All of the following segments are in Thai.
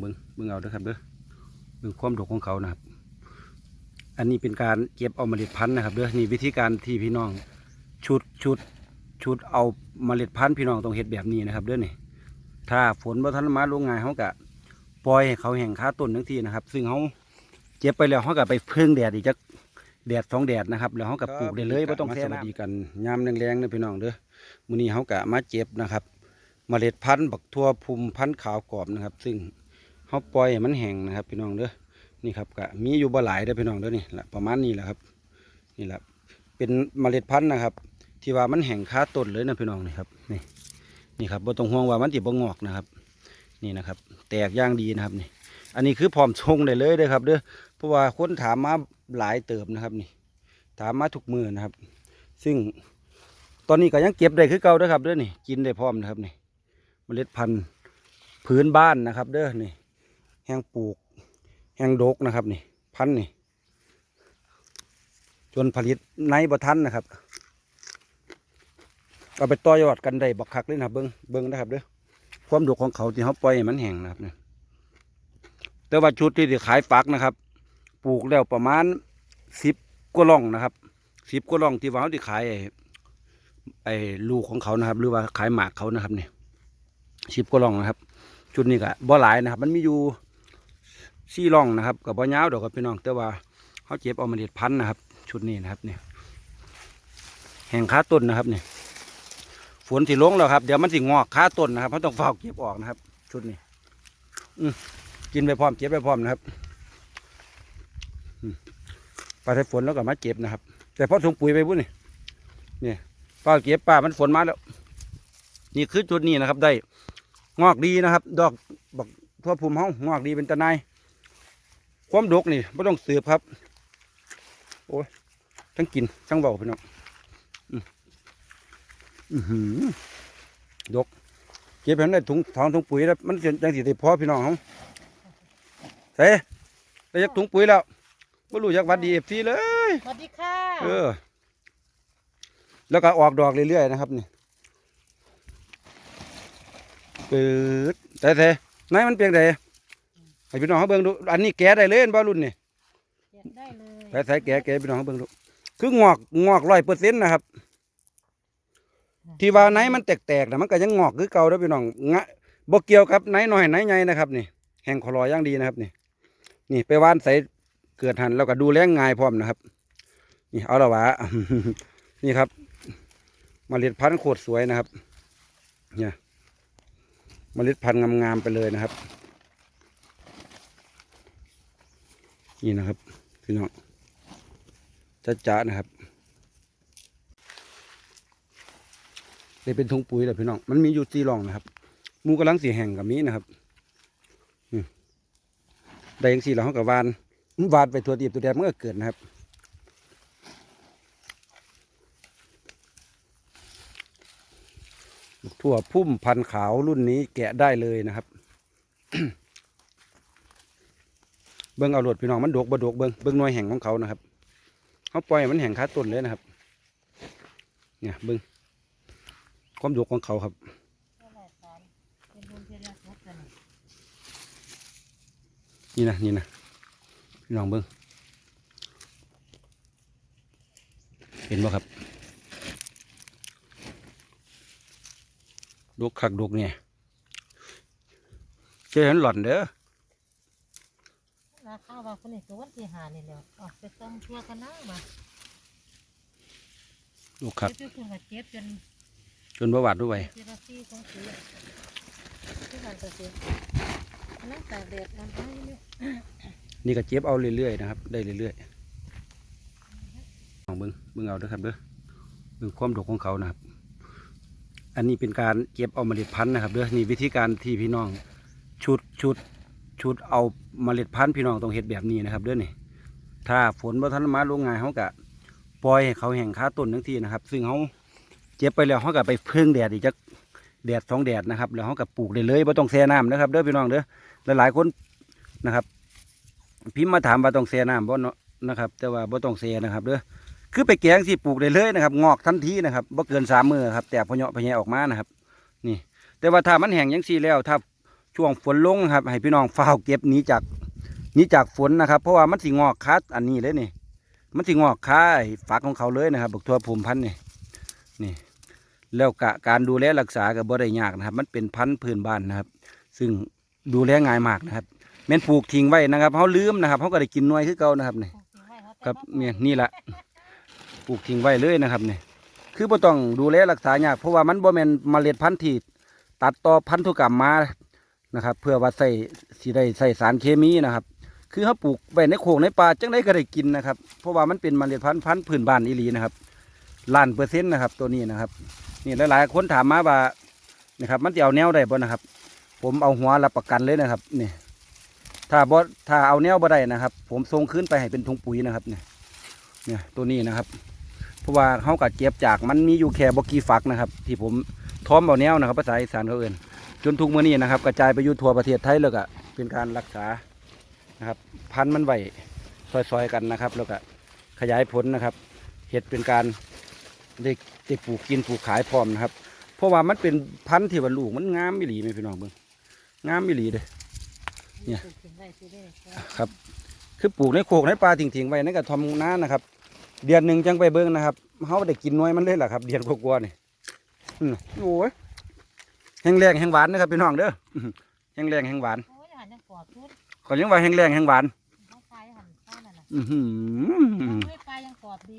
เบิ้งเบิ้งเอาเด้อครับเด้อเบิ้งความดกของเขานะครับ อันนี้เป็นการเก็บเอาเมล็ดพันธุ์นะครับเด้อนี่วิธีการที่พี่น้องชุดชุดชุดเอาเมล็ดพันธุ์พี่น้องต้องเฮ็ดแบบนี้นะครับเด้อนี่ถ้าฝนบ่ทันมาลงง่ายเขากะปล่อยให้เขาแห้งคาต้นทั้งทีนะครับ ซึ่งเขาเก็บไปแล้วเขาก็ไปพึ่งแดดอีกจักแดดสองแดดนะครับแล้วเขาก็ปลูกได้เลยบ่ต้องแช่น้ำดีกันยามแรงๆนะพี่น้องเด้อมื้อนี้เขากะมาเจ็บนะครับ เมล็ดพันธุ์บักทั่วภูมิพันธุ์ขาวกรอบนะครับ ซึ่ง เขาปล่อยมันแห้งนะครับพี่น้องเด้อนี่ครับก็มีอยู่บ่หลายเด้อพี่น้องเด้อนี่แหละประมาณนี้แหละครับนี่แหละเป็นเมล็ดพันธุ์นะครับ ที่ว่ามันแห้งค้าต้นเลยนะพี่น้องนี่ครับนี่นี่ครับบ่ต้องห่วงว่ามันสิบ่งอกนะครับ นี่นะครับ แตกย่างดีนะครับนี่ อันนี้คือพร้อมชงได้เลยเด้อครับเด้อเพราะว่าคนถามมาหลายเติบนะครับนี่ ถามมาทุกมือนะครับ ซึ่งตอนนี้ก็ยังเก็บได้คือเก่าเด้อครับเด้อนี่กินได้พร้อมนะครับนี่เมล็ดพันธุ์พื้นบ้านนะครับ เด้อนี่ แห้งปลูก แห้งดกนะครับนี่ พันนี่ จนผลิตในบ่ทันนะครับ เอาไปต่อยอดกันได้บักคักเลยนะครับเบิ้งเบิ้งนะครับเด้อความดกของเขาที่เขาปล่อยมันแห้งนะครับเนี่ยแต่ว่าชุดที่ที่ขายฝักนะครับ ปลูกแล้วประมาณสิบกว่าล่องนะครับสิบกว่าล่องที่ว่าเขาที่ขายไอ้ไอ้ลูกของเขานะครับ หรือว่าขายหมากเขานะครับเนี่ยสิบก็ล่องนะครับ ชุดนี้ก็บ่หลายนะครับ มันมีอยู่ สี่ล่องนะครับกับบ่ยาวดอกครับพี่น้องแต่ว่าเขาเจ็บเอาเมล็ดพันธุ์นะครับ ชุดนี้นะครับเนี่ยแห่งค้าต้นนะครับเนี่ยฝนสิลงแล้วครับเดี๋ยวมันสิงอกค้าต้นนะครับเขาต้องเฝ้าเก็บออกนะครับ ชุดนี้ อืกินไปพร้อมเก็บไปพร้อมนะครับอืมไปใช้ฝนแล้วก็มาเก็บนะครับ แต่พอถุงปุ๋ยไปบุ้นนี่เนี่ยเฝ้าเก็บป่ามันฝนมาแล้ว นี่คือจุดนี้นะครับ ได้งอกดีนะครับ ดอกบักทั่วภูมิเฮางงอกดีเป็นตะไน ความดกนี่ไม่ต้องสืบครับ โอ้ยทั้งกินทั้งเบาพี่น้องอืมอื้อหือดก เก็บเห็นได้ถุงทองถุงปุ๋ยแล้วมันจะจังสิได้พอพี่น้องเขาเซ่ได้ยักถุงปุ๋ยแล้วไม่รู้จักหวัดดีเอฟซีเลยสวัสดีค่ะเออ แล้วก็ออกดอกเรื่อยๆนะครับนี่ปืดแต่แต่ไหนมันเปียงแต่ ให้พี่น้องเขาเบิ่งดู อันนี้แก่ได้เลยเห็นบ่รุ่นนี่เก็บได้เลยแต่ใส่แก่แก่พี่น้องเขาเบิ่งดู คืองอกงอกร้อยเปอร์เซ็นต์นะครับ ที่ว่าไหนมันแตกๆนะมันก็ยังงอกคือเก่าแล้วพี่น้องงะบ่เกี่ยวกับไหนน้อยไหนใหญ่นะครับนี่ แห่งขอลอยอย่างดีนะครับนี่ นี่ไปว่านใส่เกิดหันแล้วก็ดูแลง่ายพร้อมนะครับ นี่เอาละวะ นี่ครับเมล็ดพันธุ์โคตรสวยนะครับ เนี่ยเมล็ดพันธุ์งามๆไปเลยนะครับ นี่นะครับพี่น้องจ้าจ้านะครับได้เป็นถุงปุ๋ยแล้วพี่น้องมันมีอยู่สี่รองนะครับมูกำลังสีแห่งกับมีนะครับได้ยังสี่เราเขากับวานวานไปตัวตีบตัวแดงมันก็เกิดนะครับทั่วพุ่มพันขาวรุ่นนี้แกะได้เลยนะครับ เบิ้งเอาหลดพี่น้องมันดกบดกเบิ้งเบิ้งหน่วยแห่งของเขานะครับเขาปล่อยมันแห่งค้าต้นเลยนะครับ เนี่ยเบิ้งความดกของเขาครับนี่นะนี่นะพี่น้องเบิ้งเห็นบ่ครับดกคักดกเนี่ยเจอเห็นหล่อนเด้อ ราคาว่าคนนี้ตัววันที่หานี่แหล้วออกไปต้มทั่วกันนะมาดกคักเจ็บคุณก็เจ็บจนจนประวัติด้วยเจลาซี่ของสีที่หันตัวเสียนั่งตากแดดมันให้เนี่ยนี่ก็เจ็บเอาเรื่อยๆนะครับ ได้เรื่อยๆลองเบิ้งเบิ้งเอาเด้อครับเด้อเบิ้งความดกของเขานะครับ อันนี้เป็นการเก็บเอาเมล็ดพันธุ์นะครับเด้อนี่วิธีการที่พี่น้องชุดชุด ชุดเอาเมล็ดพันธุ์พี่น้องต้องเฮ็ดแบบนี้นะครับเด้อนี่ถ้าฝนบ่ทันมาลงงายเขาก็ปล่อยให้เขาแห้งค้าต้นทั้งทีนะครับ ซึ่งเขาเจ็บไปแล้วเขาก็ไปพึ่งแดดอีกจักแดดสองแดดนะครับ แล้วเขาก็ปลูกได้เลยบ่ต้องแช่น้ำนะครับเด้อพี่น้องเด้อหลายๆคนนะครับ พิมพ์มาถามว่าต้องแช่น้ำบ่เนาะนะครับ แต่ว่าบ่ต้องแช่นะครับเด้อคือไปแกงสิปลูกได้เลยนะครับ งอกทันทีนะครับบ่เกินสามมือครับแต่พอเหยาะพอแยะออกมานะครับ นี่ แต่ว่าถ้ามันแห้งยังสีแล้ว ถ้า ช่วงฝนลงนะครับ ให้พี่น้องฝ้าเก็บหนีจากหนีจากฝนนะครับ เพราะว่ามันสิงอกคัดอันนี้เลยนี่มันสิงอกค้าฝักของเขาเลยนะครับบักทัวภูมิพันธุ์นี่นี่แล้วกะการดูแลรักษาก็บ่ได้ยากนะครับ มันเป็นพันธุ์พื้นบ้านนะครับ ซึ่งดูแลง่ายมากนะครับแม่นปลูกทิ้งไว้นะครับเขาลืมนะครับเขาก็ได้กินน่วยคือเก่านะครับนี่ครับเนี่ยนี่แหละปลูกทิ้งไว้เลยนะครับนี่คือบ่ต้องดูแลรักษายากเพราะว่ามันบ่แม่นเมล็ดพันธุ์ที่ตัดต่อพันธุกรรมมา นะครับ เพื่อว่าใส่สิได้ใส่สารเคมีนะครับ คือเขาปลูกไว้ในโขงในป่าจังได้ก็ได้กินนะครับ เพราะว่ามันเป็นมเมล็ดพันธุ์พันธุ์พื้นบ้านอีหลีนะครับล้านเปอร์เซ็นต์นะครับ ตัวนี้นะครับ นี่หลายๆคนถามมาว่านะครับมันจะเอาแนวได้บ่นะครับ ผมเอาหัวรับประกันเลยนะครับนี่ถ้าบ่ถ้าเอาแนวบ่ได้นะครับ ผมส่งคืนไปให้เป็นถุงปุ๋ยนะครับเนี่ยเนี่ยตัวนี้นะครับ เพราะว่าเขากัดเจ็บจากมันมีอยู่แค่บกีฝักนะครับ ที่ผมท้อมเอาแนวนะครับภาษาอีสานเขาเอื่น จนทุกมื้อนี้นะครับ กระจายไปอยู่ทั่วประเทศไทยแล้วก็เป็นการรักษานะครับ พันธุ์มันไว้ซอยๆกันนะครับ แล้วก็ขยายผลนะครับเห็ดเป็นการได้ได้ปลูกกินปลูกขายพร้อมนะครับ เพราะว่ามันเป็นพันธุ์ที่ว่าลูกมันงามม่หลีไหมพี่น้องเบิ่งงามม่หลีเลยเนี่ยครับ คือปลูกในโขกในปลาทิ้งๆไว้ในกระทอมน้านะครับ เดือนหนึ่งจังไปเบิ่งนะครับเขาได้กินน้อยมันเลยแหละครับ เดือนกว่าๆนี่โอ้ย แห้งแรงแห้งหวานนะครับพี่น้องเด้ออื้อหือแห้งแรงแห้งหวานโอ้ยหันยังปลอดชุดขอยังว่าแห้งแรงแห้งหวานเขาคายหันข้าวนั่นน่ะอือหือเฮ้ยปลายังปลอดดี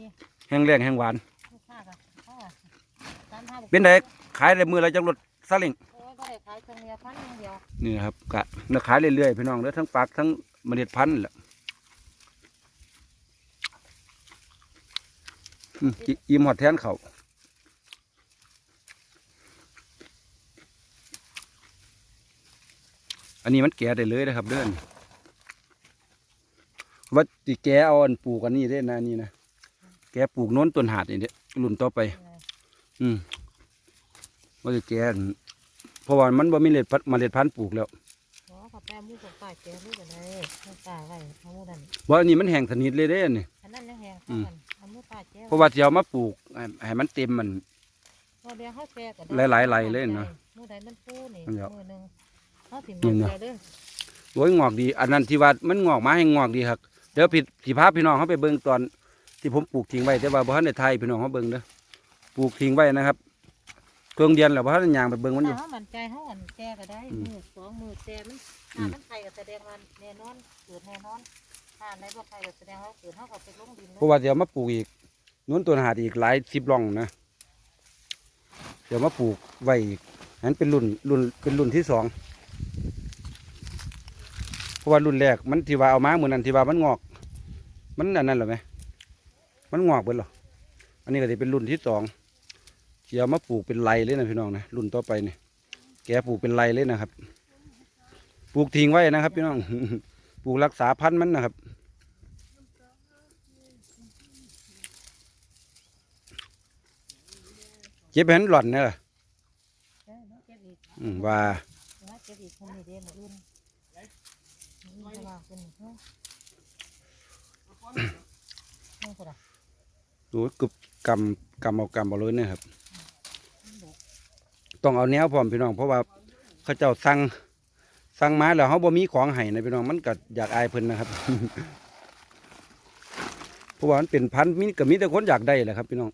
แห้งแรงแห้งหวาน ลูกค้าก็เขาอะตามท่าบอกเป็นไดขายได้มือละจังรถซาเลิงโอ้ยก็ได้ขายตรงเนี้ยพันอย่างเดียวนี่นะครับกะเนื้อขายเรื่อยๆพี่น้องเด้อทั้งปักทั้งเมล็ดพันธุ์แหละอืมอิอิ่มหอดแทนเขาอั นนี้มันแก่ได้เลยนะครับ เด้อนว่าติแกเอาอันปลูกอันนี้ได้นะนี่นะแกปลูกโน้นต้นหาดนี่เด้รุ่นต่อไป อืมว่าจะแกอันเพราะว่ามันบ่มีเมล็ดพันธุ์เมล็ดพันธุ์ปลูกแล้วอ๋อกับแป้มูกับป้าแกรู้กันเลยมูป้าไว้เอามูนั่นว่าอันนี้มันแห้งสนิทเลยเด้อันนี่อันนั้นยังแหงอืเข้ามกันเอามูป้าแกเพราะว่าสิเอามาปลูกให้ให้มันเต็มมันเราเดี๋ยวเขาแชร์กันหลายๆไร่เลยเนาะมือใดมันฟูนี่มันเดี๋ยวมือหนึ่ง เขาถิ่มนี่มันเนาะใจเด้อโอ้ยงอกดี อันนั้นที่ว่ามันงอกมาให้งอกดีครับเดี๋ยวผิดสิพาพี่น้องเขาไปเบิ่งตอนที่ผมปลูกทิ้งไว้แต่ว่าบ่ทันได้ไทยพี่น้องเขาเบิ่งเด้อปลูกทิ้งไว้นะครับเครื่องเดียนแล้วบ่ทันได้ย่างไปเบิ่งมันอยู่ถ้าเขามั่นใจเขาอ่อนแจก็ได้อืมมือสองมือแจมันอืถ้ามมันไข่ก็แสดงว่าแน่นอนเกิดแน่นอนถ้าอันไหนบ่ไข่ก็แสดงว่าเกิดเขาก็ไปลงดินเลยเพราะว่าเดี๋ยวมาปลูกอีกนู้นตัวหาดอีกหลายสิบร่องนะเดี๋ยวมาปลูกไว้อีกนั้นเป็นรุ่นรุ่นเป็นรุ่นที่สองเพราะว่ารุ่นแรกมันที่ว่าเอามาเหมือนนั้นที่ว่ามันงอก มันอันนั้นเหรอไหมมันงอกเบิดเหรออันนี้ก็จะเป็นรุ่นที่สองเดี๋ยวมาปลูกเป็นไรเลยนะพี่น้องนะรุ่นต่อไปเนี่ยแกปลูกเป็นไรเลยนะครับ ปลูกทิ้งไว้นะครับ พี่น้องปลูกรักษาพันธุ์มันนะครับเจ็บเห็นหล่อนเนี่ยเหรอเออเนาะเก็บอีกอืมว่า เนาะเก็บอีกคนนี้เด้มาอื่นนี่ก็ว่าเป็นเนาะนี่ก็ได้ดูกึบกำกำเอากำเอาเลยเนี่ยครับ ต้องเอาแนวพร้อมพี่น้อง เพราะว่าเขาเจ้าสั่งสั่งมาแล้วเขาบ่มีของให้นะพี่น้องมันก็อยากอายเพิ่นนะครับ เพราะว่ามันเป็นพันมีก็มีแต่คนอยากได้แหละครับ พี่น้อง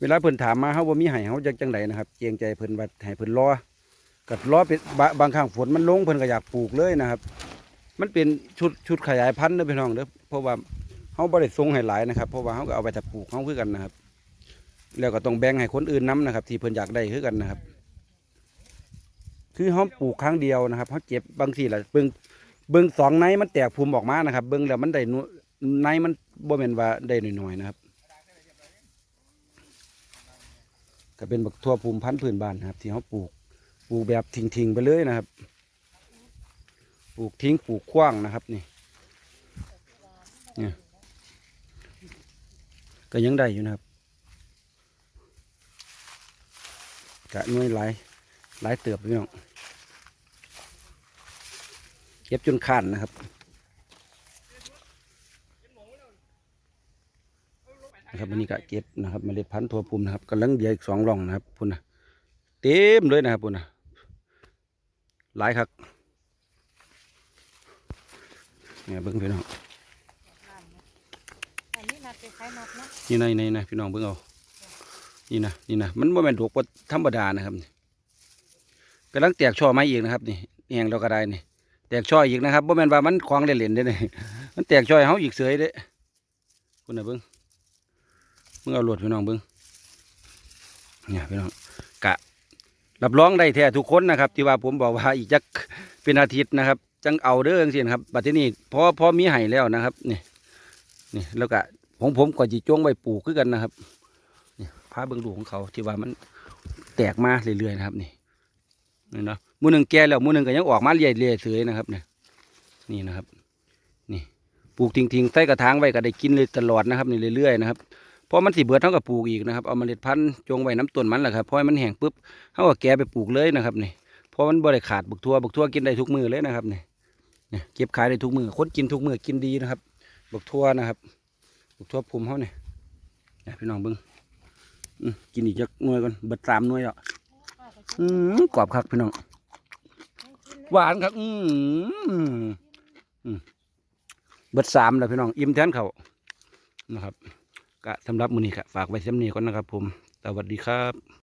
เวลาเพิ่นถามมาเขาบ่มีให้เขาจักจังไดนะครับ เกรงใจเพิ่นว่าให้เพิ่นรอ กัดรอเป็นบบางครั้งฝนมันลงเพิ่นก็อยากปลูกเลยนะครับ มันเป็นชุดชุดขยายพันธุ์เด้อพี่น้องเด้อเพราะว่าเขาบ่ได้ทรงให้หลายนะครับ เพราะว่าเขาก็เอาไปแต่ปลูกเขาคือกันนะครับ แล้วก็ต้องแบ่งให้คนอื่นน้ำนะครับ ที่เพิ่นอยากได้คือกันนะครับ คือเขาปลูกครั้งเดียวนะครับเขาเจ็บบางทีละเบิ่งเบิ่งสองในมันแตกภูมิออกมานะครับ เบิ่งแล้วมันได้หน่วยในมันบ่แม่นว่าได้หน้อยๆนะครับก็เป็นบักทั่วภูมิพันธุ์พื้นบ้านนะครับ ที่เขาปลูก ปลูกแบบทิ้งๆไปเลยนะครับ ปลูกทิ้งปลูกขว้างนะครับนี่เนี่ยก็ยังได้อยู่นะครับกะน่วยหลายหลายเติบพี่น้องเก็บจนขาดนะครับนะครับวันนี้ก็เก็บนะครับเมล็ดพันธุ์ทั่วภูมินะครับกำลังเดียอีกสองร่องนะครับพุ่นนะเต็มเลยนะครับพุ่นนะ หลายครับเนี่ยเบิ้งพี่น้องอันนี้นัดไปขายนัดเนาะนี่นะนี่นะพี่น้องเบิ้งเอานี่นะนี่นะมันบ่แม่นดอกบ่ธรรมดานะครับนี่กำลังแตกช่อไม้อีกนะครับ นี่แหงเราก็ได้นี่แตกช่ออีกนะครับบ่แม่นว่ามันควางเล่นๆเด้นี่มันแตกช่อให้เฮาอีกเสยเด้คุณน่ะเบิ้งเบิ่งเอาโลดพี่น้องเบิ้งเนี่ยพี่น้องกะ รับรองได้แท้ทุกคนนะครับ ที่ว่าผมบอกว่าอีกจักเป็นอาทิตย์นะครับ จังเอาเด้อจังซี่นครับบัดทีนี้พอพอมีให้แล้วนะครับนี่นี่แล้วก็ของผมก็สิจงไว้ปลูกคือกันนะครับนี่พาเบิ่งลูกของเขาที่ว่ามันแตกมาเรื่อยๆนะครับ นี่นี่เนาะมือหนึ่งแก่แล้วมือหนึ่งก็ยังออกมาเรื่อยๆเสยนะครับเนี่ยนี่นะครับ นี่ปลูกทิ้งๆใส่กระถางไว้ก็ได้กินเลยตลอดนะครับนี่เรื่อยๆนะครับ พราะมันสิเบิดเท่ากับปลูกอีกนะครับเอาเมล็ดพันธุ์จงไว้น้ำต้นมันแหละครับพอให้มันแห้งปุ๊บเท่ากับแกไปปลูกเลยนะครับนี่เพราะมันบ่ได้ขาดบักทั่วบักทั่วกินได้ทุกมือเลยนะครับนี่เนี่ยเก็บขายได้ทุกมือคนกินทุกมือกินดีนะครับบักทั่วนะครับบักทั่วภูมิเขาเนี่ยนี่พี่น้องเบิ้งกินอีกจักหน่วยก่อนเบิดสามหน่วยแล้วอืมกรอบคักพี่น้องหวานครับอืมเบิดสามแล้วพี่น้องอิ่มแทนเขานะครับ กะสำหรับมือนี้ครับฝากไว้เช่นนี้ก่อนนะครับผม สวัสดีครับ